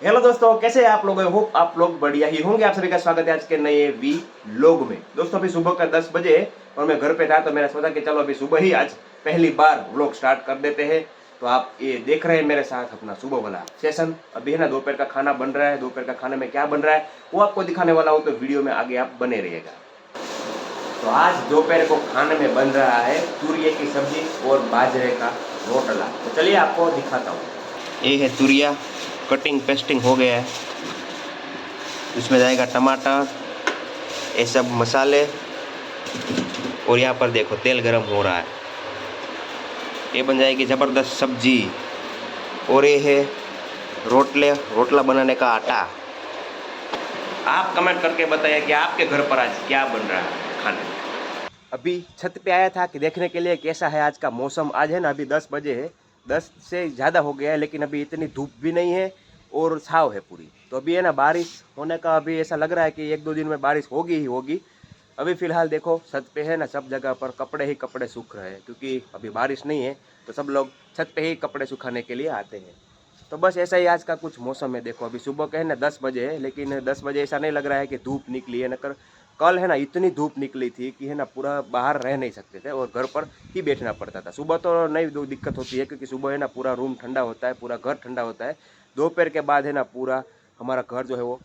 Hello दोस्तों, कैसे आप लोग? होप आप लोग बढ़िया ही होंगे। आप सभी का स्वागत है आज के नए वी लोग में। दोस्तों, अभी सुबह का दस बजे और मैं घर पे था तो मैंने सोचा कि चलो अभी सुबह ही आज पहली बार व्लॉग स्टार्ट कर देते हैं। तो आप ये देख रहे हैं मेरे साथ अपना सुबह वाला सेशन अभी है ना, दोपहर का खाना बन रहा है। दोपहर का खाने में क्या बन रहा है, वो आपको दिखाने वाला हूँ तो वीडियो में आगे आप बने रहिएगा। तो आज दोपहर को खाने में बन रहा है तुरिये की सब्ज़ी और बाजरे का रोटला। तो चलिए आपको दिखाता हूँ। ये है तुरिया। कटिंग पेस्टिंग हो गया है। इसमें जाएगा टमाटर, ये सब मसाले, और यहाँ पर देखो तेल गरम हो रहा है। ये बन जाएगी ज़बरदस्त सब्ज़ी। और ये है रोटले, रोटला बनाने का आटा। आप कमेंट करके बताइए कि आपके घर पर आज क्या बन रहा है खाने अभी छत पे आया था कि देखने के लिए कैसा है आज का मौसम। आज है ना, अभी दस बजे है। दस से ज़्यादा हो गया है, लेकिन अभी इतनी धूप भी नहीं है और छाव है पूरी। तो अभी है ना बारिश होने का अभी ऐसा लग रहा है कि एक दो दिन में बारिश होगी ही होगी। अभी फ़िलहाल देखो, छत पे है ना सब जगह पर कपड़े ही कपड़े सूख रहे हैं, क्योंकि अभी बारिश नहीं है तो सब लोग छत पे ही कपड़े सुखाने के लिए आते हैं। तो बस ऐसा ही आज का कुछ मौसम है। देखो, अभी सुबह के है ना दस बजे है, लेकिन दस बजे ऐसा नहीं लग रहा है कि धूप निकली है, नकर कल है ना इतनी धूप निकली थी कि है ना पूरा बाहर रह नहीं सकते थे और घर पर ही बैठना पड़ता था। सुबह तो नहीं दिक्कत होती है क्योंकि सुबह है ना पूरा रूम ठंडा होता है, पूरा घर ठंडा होता है। दोपहर के बाद है ना पूरा हमारा घर जो है वो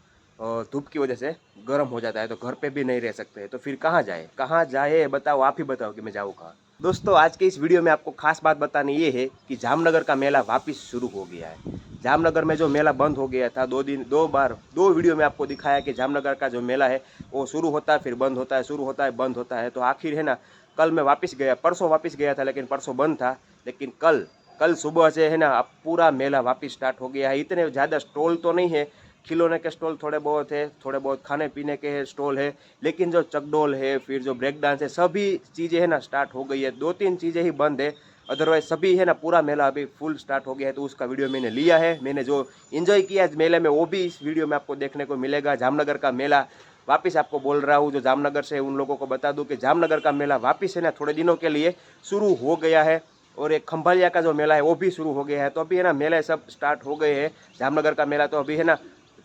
धूप की वजह से गर्म हो जाता है तो घर पे भी नहीं रह सकते तो फिर कहाँ जाए? कहाँ जाए? बताओ, आप ही बताओ कि मैं जाऊँ कहाँ? दोस्तों, आज के इस वीडियो में आपको खास बात बतानी ये है कि जामनगर का मेला वापस शुरू हो गया है। जामनगर में जो मेला बंद हो गया था, दो दिन, दो बार, दो वीडियो में आपको दिखाया कि जामनगर का जो मेला है, वो शुरू होता है, फिर बंद होता है, शुरू होता है, बंद होता है। तो आखिर है ना, कल मैं वापस गया, परसों वापस गया था, लेकिन परसों बंद था। लेकिन कल कल सुबह से है ना, अब पूरा मेला वापस स्टार्ट हो गया है। इतने ज़्यादा स्टॉल तो नहीं है, खिलौने के स्टॉल थोड़े बहुत है, थोड़े बहुत खाने पीने के स्टॉल है, लेकिन जो चकडोल है, फिर जो ब्रेक डांस है, सभी चीज़ें है ना स्टार्ट हो गई है। दो तीन चीज़ें ही बंद है। अदरवाइज़ सभी है ना, पूरा मेला अभी फुल स्टार्ट हो गया है तो उसका वीडियो मैंने लिया है। मैंने जो इन्जॉय किया इस मेले में, वो भी इस वीडियो में आपको देखने को मिलेगा। जामनगर का मेला वापस आपको बोल रहा हूँ, जो जामनगर से उन लोगों को बता दूँ कि जामनगर का मेला वापस है ना, थोड़े दिनों के लिए शुरू हो गया है। और एक खंभालिया का जो मेला है, वो भी शुरू हो गया है। तो अभी है ना, मेले सब स्टार्ट हो गए हैं। जामनगर का मेला तो अभी है ना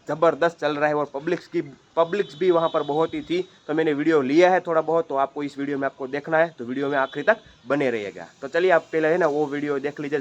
ज़बरदस्त चल रहा है और पब्लिक्स की, पब्लिक्स भी वहाँ पर बहुत ही थी। तो मैंने वीडियो लिया है थोड़ा बहुत तो आपको इस वीडियो में आपको देखना है तो वीडियो में आखिरी तक बने रहिएगा। तो चलिए, आप पहले है ना वो वीडियो देख लीजिए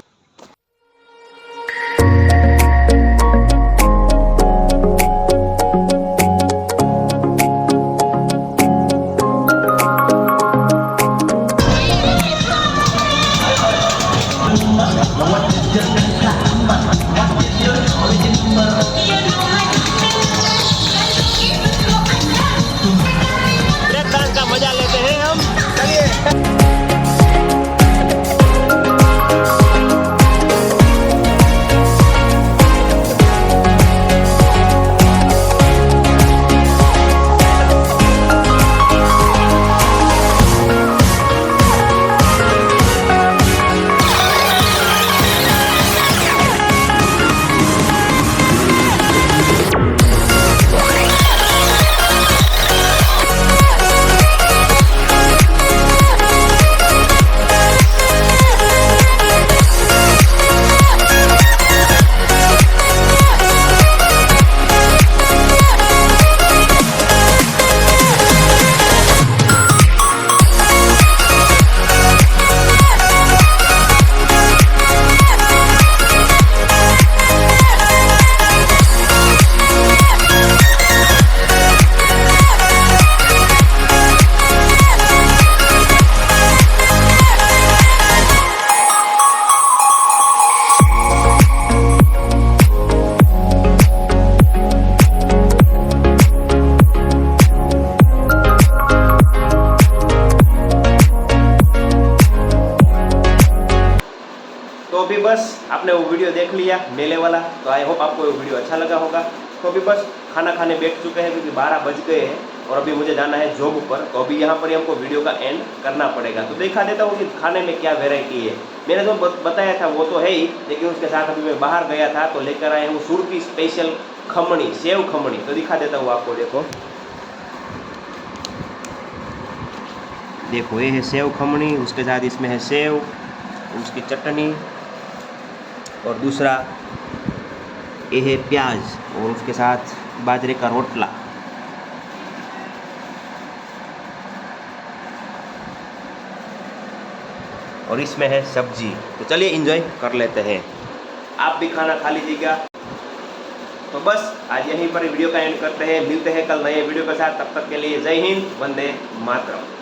तो अभी बस, आपने वो वीडियो देख लिया, मेले वाला तो आई होप आपको वो वीडियो अच्छा लगा होगा। तो अभी बस, खाना खाने बैठ चुके हैं, क्योंकि बारह बज गए हैं, और अभी मुझे जाना है जॉब पर तो अभी यहाँ पर ही हमको वीडियो का एंड करना पड़ेगा। तो दिखा देता हूँ कि खाने में क्या वेराइटी है। मैंने जो बताया था, वो तो है ही, लेकिन उसके साथ अभी मैं बाहर गया था तो लेकर आया हूँ सुरती स्पेशल खमणी सेव खमणी तो दिखा देता हूँ आपको, देखो। देखो, ये है सेव खमणी उसके साथ इसमें है सेव, उसकी चटनी और दूसरा, ये है प्याज और उसके साथ बाजरे का रोटला। और इसमें है सब्ज़ी। तो चलिए इंजॉय कर लेते हैं। आप भी खाना खा लीजिएगा। तो बस, आज यहीं पर वीडियो का एंड करते हैं। मिलते हैं कल नए वीडियो के साथ। तब तक के लिए जय हिंद, वंदे मातरम।